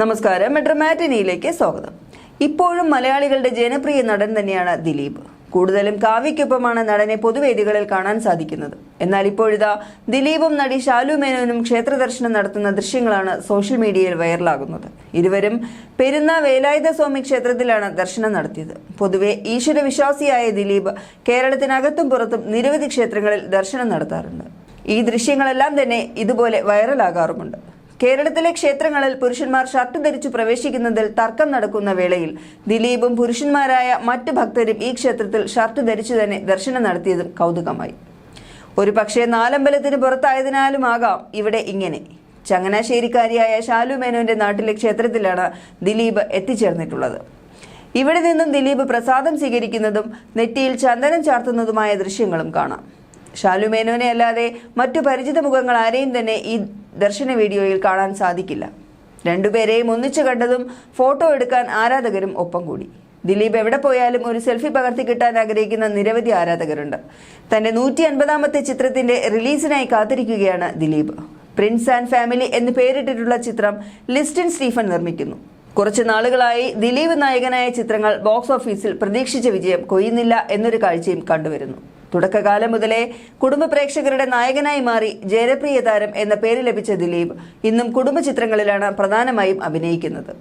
നമസ്കാരം. മെട്രമാറ്റിനിയിലേക്ക് സ്വാഗതം. ഇപ്പോഴും മലയാളികളുടെ ജനപ്രിയ നടൻ തന്നെയാണ് ദിലീപ്. കൂടുതലും കാവ്യയ്ക്കൊപ്പമാണ് നടനെ പൊതുവേദികളിൽ കാണാൻ സാധിക്കുന്നത്. എന്നാൽ ഇപ്പോഴിതാ ദിലീപും നടി ഷാലു മേനോനും ക്ഷേത്ര ദർശനം നടത്തുന്ന ദൃശ്യങ്ങളാണ് സോഷ്യൽ മീഡിയയിൽ വൈറലാകുന്നത്. ഇരുവരും പെരുന്ന വേലായുധ സ്വാമി ക്ഷേത്രത്തിലാണ് ദർശനം നടത്തിയത്. പൊതുവെ ഈശ്വരവിശ്വാസിയായ ദിലീപ് കേരളത്തിനകത്തും പുറത്തും നിരവധി ക്ഷേത്രങ്ങളിൽ ദർശനം നടത്താറുണ്ട്. ഈ ദൃശ്യങ്ങളെല്ലാം തന്നെ ഇതുപോലെ വൈറലാകാറുമുണ്ട്. കേരളത്തിലെ ക്ഷേത്രങ്ങളിൽ പുരുഷന്മാർ ഷർട്ട് ധരിച്ചു പ്രവേശിക്കുന്നതിൽ തർക്കം നടക്കുന്ന വേളയിൽ ദിലീപും പുരുഷന്മാരായ മറ്റ് ഭക്തരും ഈ ക്ഷേത്രത്തിൽ ഷർട്ട് ധരിച്ചു തന്നെ ദർശനം നടത്തിയതും കൗതുകമായി. ഒരു പക്ഷേ നാലമ്പലത്തിന് പുറത്തായതിനാലുമാകാം ഇവിടെ ഇങ്ങനെ. ചങ്ങനാശ്ശേരിക്കാരിയായ ശാലു മേനോന്റെ നാട്ടിലെ ക്ഷേത്രത്തിലാണ് ദിലീപ് എത്തിച്ചേർന്നിട്ടുള്ളത്. ഇവിടെ നിന്നും ദിലീപ് പ്രസാദം സ്വീകരിക്കുന്നതും നെറ്റിയിൽ ചന്ദനം ചാർത്തുന്നതുമായ ദൃശ്യങ്ങളും കാണാം. ഷാലു മേനോനെ അല്ലാതെ മറ്റു പരിചിത മുഖങ്ങൾ ആരെയും തന്നെ ഈ ദർശന വീഡിയോയിൽ കാണാൻ സാധിക്കില്ല. രണ്ടുപേരെയും ഒന്നിച്ചു കണ്ടതും ഫോട്ടോ എടുക്കാൻ ആരാധകരും ഒപ്പം കൂടി. ദിലീപ് എവിടെ പോയാലും ഒരു സെൽഫി പകർത്തി കിട്ടാൻ ആഗ്രഹിക്കുന്ന നിരവധി ആരാധകരുണ്ട്. തന്റെ നൂറ്റി അൻപതാമത്തെ ചിത്രത്തിന്റെ റിലീസിനായി കാത്തിരിക്കുകയാണ് ദിലീപ്. പ്രിൻസ് ആൻഡ് ഫാമിലി എന്ന് പേരിട്ടിട്ടുള്ള ചിത്രം ലിസ്റ്റിൻ സ്റ്റീഫൻ നിർമ്മിക്കുന്നു. കുറച്ചു നാളുകളായി ദിലീപ് നായകനായ ചിത്രങ്ങൾ ബോക്സ് ഓഫീസിൽ പ്രതീക്ഷിച്ച വിജയം കൊയ്യുന്നില്ല എന്നൊരു കാഴ്ചയും കണ്ടുവരുന്നു. തുടക്കകാലം മുതലേ കുടുംബ പ്രേക്ഷകരുടെ നായകനായി മാറി ജനപ്രിയ താരം എന്ന പേര് ലഭിച്ച ദിലീപ് ഇന്നും കുടുംബ ചിത്രങ്ങളിലാണ് പ്രധാനമായും അഭിനയിക്കുന്നത്.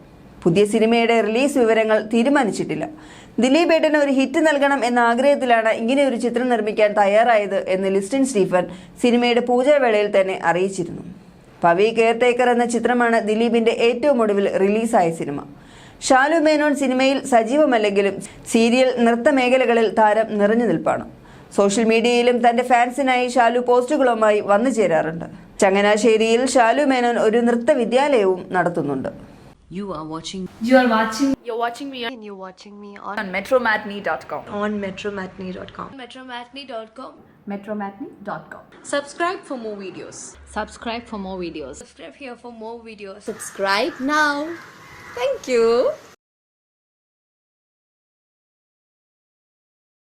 പുതിയ സിനിമയുടെ റിലീസ് വിവരങ്ങൾ തീരുമാനിച്ചിട്ടില്ല. ദിലീപ് ഏട്ടന് ഒരു ഹിറ്റ് നൽകണം എന്ന ആഗ്രഹത്തിലാണ് ഇങ്ങനെ ഒരു ചിത്രം നിർമ്മിക്കാൻ തയ്യാറായത് എന്ന് ലിസ്റ്റിൻ സ്റ്റീഫൻ സിനിമയുടെ പൂജാവേളയിൽ തന്നെ അറിയിച്ചിരുന്നു. പവി കെയർടേക്കർ എന്ന ചിത്രമാണ് ദിലീപിന്റെ ഏറ്റവും ഒടുവിൽ റിലീസായ സിനിമ. ഷാലു മേനോൻ സിനിമയിൽ സജീവമല്ലെങ്കിലും സീരിയൽ നൃത്ത മേഖലകളിൽ താരം നിറഞ്ഞു നിൽപ്പാണ്. സോഷ്യൽ മീഡിയയിലും തന്റെ ഫാൻസിനായി ഷാലു പോസ്റ്റുകളുമായി വന്നു ചേരാറുണ്ട് ചങ്ങനാശ്ശേരിയിൽ ഷാലു മേനോൻ ഒരു നൃത്ത വിദ്യാലയവും നടത്തുന്നുണ്ട് You are watching You are watching You're watching me on, and you're watching me on, on metromatney.com. on metromatney.com. metromatney.com. metromatney.com. Subscribe for more videos. Subscribe for more videos. Subscribe here for more videos. Subscribe now. Thank you.